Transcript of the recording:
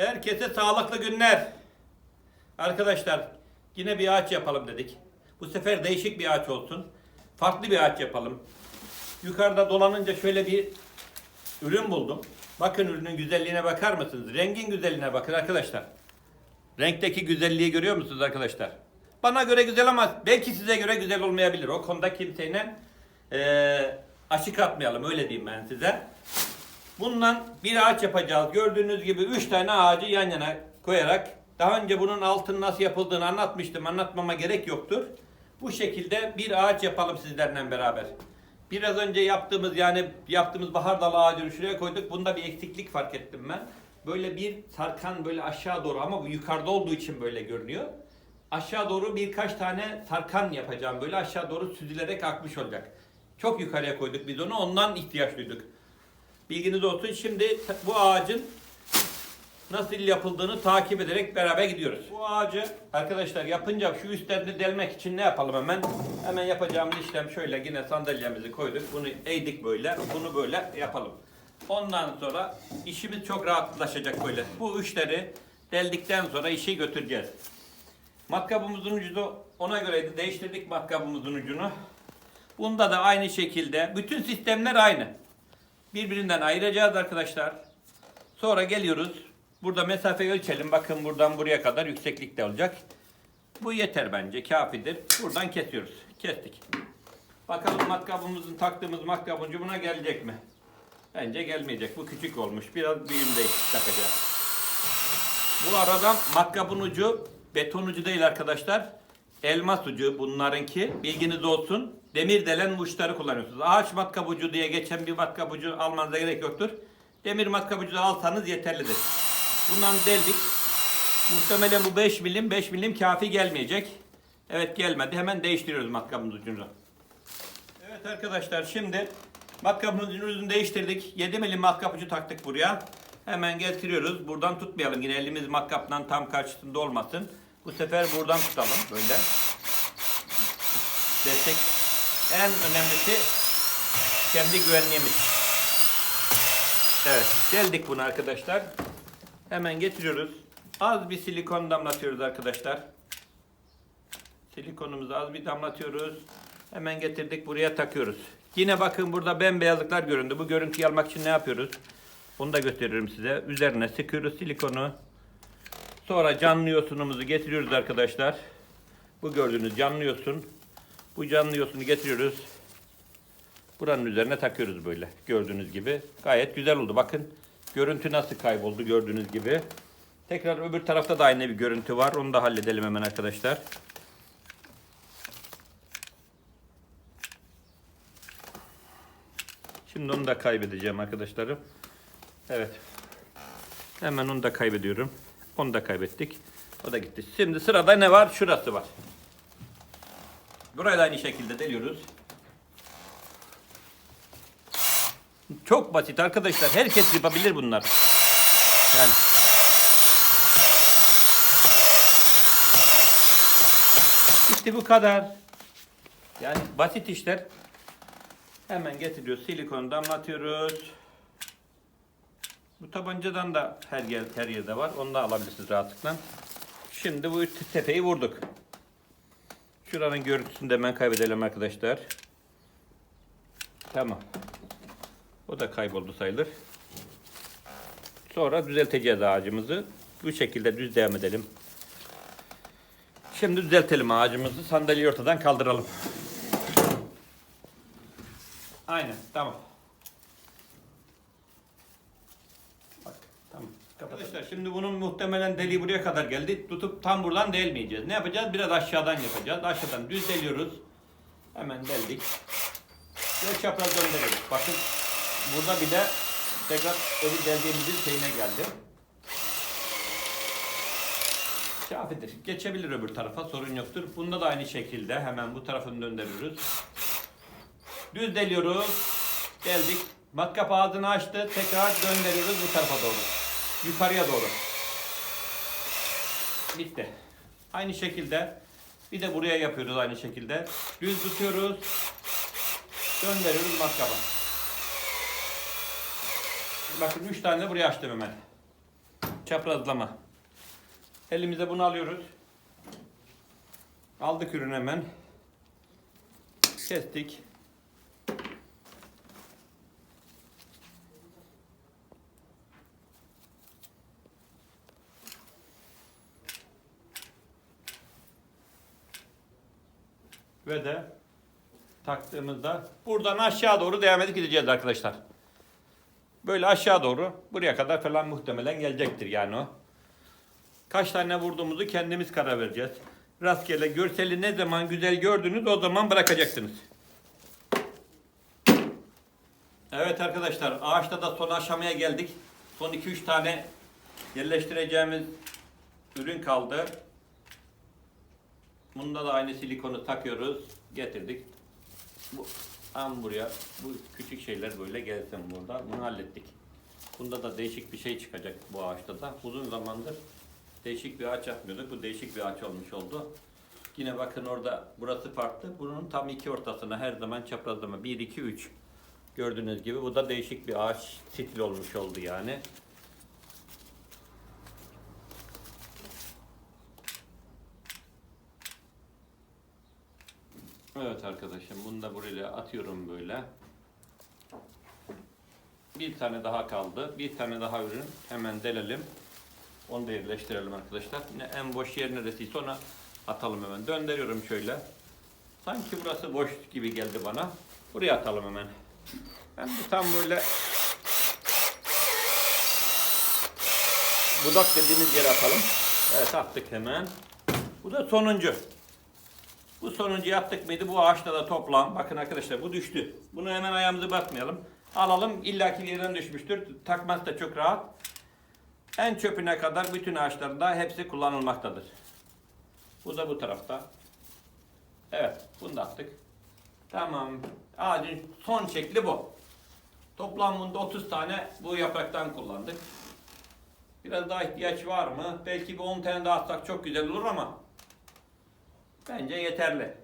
Herkese sağlıklı günler. Arkadaşlar yine bir ağaç yapalım dedik. Bu sefer değişik bir ağaç olsun. Farklı bir ağaç yapalım. Yukarıda dolanınca şöyle bir ürün buldum. Bakın ürünün güzelliğine bakar mısınız? Rengin güzelliğine bakın arkadaşlar. Renkteki güzelliği görüyor musunuz arkadaşlar? Bana göre güzel ama belki size göre güzel olmayabilir. O konuda kimseyle eee açık atmayalım öyle diyeyim ben size. Bundan bir ağaç yapacağız. Gördüğünüz gibi 3 tane ağacı yan yana koyarak daha önce bunun altın nasıl yapıldığını anlatmıştım. Anlatmama gerek yoktur. Bu şekilde bir ağaç yapalım sizlerle beraber. Biraz önce yaptığımız yani yaptığımız bahar dalı ağacını şuraya koyduk. Bunda bir eksiklik fark ettim ben. Böyle bir sarkan böyle aşağı doğru ama bu yukarıda olduğu için böyle görünüyor. Aşağı doğru birkaç tane sarkan yapacağım. Böyle aşağı doğru süzülerek akmış olacak. Çok yukarıya koyduk biz onu. Ondan ihtiyaç duyduk. Bilginiz olsun. Şimdi bu ağacın nasıl yapıldığını takip ederek beraber gidiyoruz. Bu ağacı arkadaşlar yapınca şu üstlerini delmek için ne yapalım hemen? Hemen yapacağımız işlem şöyle yine sandalyemizi koyduk. Bunu eğdik böyle. Bunu böyle yapalım. Ondan sonra işimiz çok rahatlaşacak böyle. Bu üçleri deldikten sonra işi götüreceğiz. Matkabımızın ucunu ona göre değiştirdik matkabımızın ucunu. Bunda da aynı şekilde bütün sistemler aynı. Birbirinden ayıracağız arkadaşlar. Sonra geliyoruz. Burada mesafe ölçelim. Bakın buradan buraya kadar yükseklikte olacak. Bu yeter bence. Kafidir. Buradan kesiyoruz. Kestik. Bakalım matkabımızın taktığımız matkabın ucuna gelecek mi? Bence gelmeyecek. Bu küçük olmuş. Biraz büyüğünde takacağız. Bu arada matkabın ucu beton ucu değil arkadaşlar. Elmas ucu bunlarınki. Bilginiz olsun. Demir delen uçları kullanıyorsunuz. Ağaç matkap ucu diye geçen bir matkap ucu almanıza gerek yoktur. Demir matkap ucu alsanız yeterlidir. Bundan deldik. Muhtemelen bu 5 milim 5 milim kafi gelmeyecek. Evet gelmedi. Hemen değiştiriyoruz matkabımız ucunu. Evet arkadaşlar şimdi matkabımızın ucunu değiştirdik. 7 milim matkap ucu taktık buraya. Hemen getiriyoruz. Buradan tutmayalım. Yine elimiz matkaptan tam karşısında olmasın. Bu sefer buradan tutalım böyle. Destek en önemlisi kendi güvenliğimiz. Evet, deldik bunu arkadaşlar. Hemen getiriyoruz. Az bir silikon damlatıyoruz arkadaşlar. Silikonumuzu az bir damlatıyoruz. Hemen getirdik buraya takıyoruz. Yine bakın burada bembeyazlıklar göründü. Bu görüntüyü almak için ne yapıyoruz? Onu da gösteririm size. Üzerine sıkıyoruz silikonu. Sonra canlı yosunumuzu getiriyoruz arkadaşlar. Bu gördüğünüz canlı yosun. Bu canlı yosunu getiriyoruz. Buranın üzerine takıyoruz böyle. Gördüğünüz gibi. Gayet güzel oldu. Bakın görüntü nasıl kayboldu gördüğünüz gibi. Tekrar öbür tarafta da aynı bir görüntü var. Onu da halledelim hemen arkadaşlar. Şimdi onu da kaybedeceğim arkadaşlarım. Evet. Hemen onu da kaybediyorum. Onu da kaybettik. O da gitti. Şimdi sırada ne var? Şurası var. Burayı da aynı şekilde deliyoruz. Çok basit arkadaşlar. Herkes yapabilir bunlar. Yani. İşte bu kadar. Yani basit işler. Hemen getiriyoruz. Silikonu damlatıyoruz. Bu tabancadan da her yer her yerde var. Onu da alabilirsiniz rahatlıkla. Şimdi bu tepeyi vurduk. Şuranın görüntüsünü de hemen kaybedelim arkadaşlar. Tamam. O da kayboldu sayılır. Sonra düzelteceğiz ağacımızı. Bu şekilde düz devam edelim. Şimdi düzeltelim ağacımızı. Sandalyeyi ortadan kaldıralım. Aynen. Tamam. Bak, tamam. Arkadaşlar şimdi bunun muhtemelen deliği buraya kadar geldi. Tutup tam buradan delmeyeceğiz. Ne yapacağız? Biraz aşağıdan yapacağız. Aşağıdan düz deliyoruz. Hemen deldik. Ve çapraz döndürüyoruz. Bakın burada bile tekrar öbür deldiğimizin şeyine geldi. Kafidir. Geçebilir öbür tarafa sorun yoktur. Bunda da aynı şekilde hemen bu tarafını döndürüyoruz. Düz deliyoruz. Geldik. Matkap ağzını açtı. Tekrar gönderiyoruz bu tarafa doğru. Yukarıya doğru. Bitti. Aynı şekilde bir de buraya yapıyoruz aynı şekilde. Düz tutuyoruz. Gönderiyoruz matkaba. Bakın 3 tane de buraya açtım hemen. çaprazlama. Elimize bunu alıyoruz. Aldık ürün hemen. Kestik. Ve de taktığımızda buradan aşağı doğru devam edip gideceğiz arkadaşlar. Böyle aşağı doğru buraya kadar falan muhtemelen gelecektir yani o. Kaç tane vurduğumuzu kendimiz karar vereceğiz. Rastgele görseli ne zaman güzel gördünüz o zaman bırakacaksınız. Evet arkadaşlar ağaçta da son aşamaya geldik. Son 2-3 tane yerleştireceğimiz ürün kaldı. Bunda da aynı silikonu takıyoruz. Getirdik. Bu an buraya bu küçük şeyler böyle gelsin burada. Bunu hallettik. Bunda da değişik bir şey çıkacak bu ağaçta da. Uzun zamandır değişik bir ağaç yapmıyorduk. Bu değişik bir ağaç olmuş oldu. Yine bakın orada burası farklı. Bunun tam iki ortasına her zaman çaprazlama 1 2 3 gördüğünüz gibi bu da değişik bir ağaç stil olmuş oldu yani. Evet arkadaşım bunu da buraya atıyorum böyle. Bir tane daha kaldı. Bir tane daha ürün. Hemen delelim. Onu da yerleştirelim arkadaşlar. Yine en boş yer neresiyse ona atalım hemen. Döndürüyorum şöyle. Sanki burası boş gibi geldi bana. Buraya atalım hemen. Ben de tam böyle budak dediğimiz yere atalım. Evet attık hemen. Bu da sonuncu. Bu sonuncu yaptık mıydı bu ağaçta da toplam. Bakın arkadaşlar bu düştü. Bunu hemen ayağımızı basmayalım. Alalım illaki yerden düşmüştür. Takması da çok rahat. En çöpüne kadar bütün ağaçlarda hepsi kullanılmaktadır. Bu da bu tarafta. Evet bunu da attık. Tamam. Ağacın son şekli bu. Toplamında 30 tane bu yapraktan kullandık. Biraz daha ihtiyaç var mı? Belki bir 10 tane daha atsak çok güzel olur ama Bence yeterli.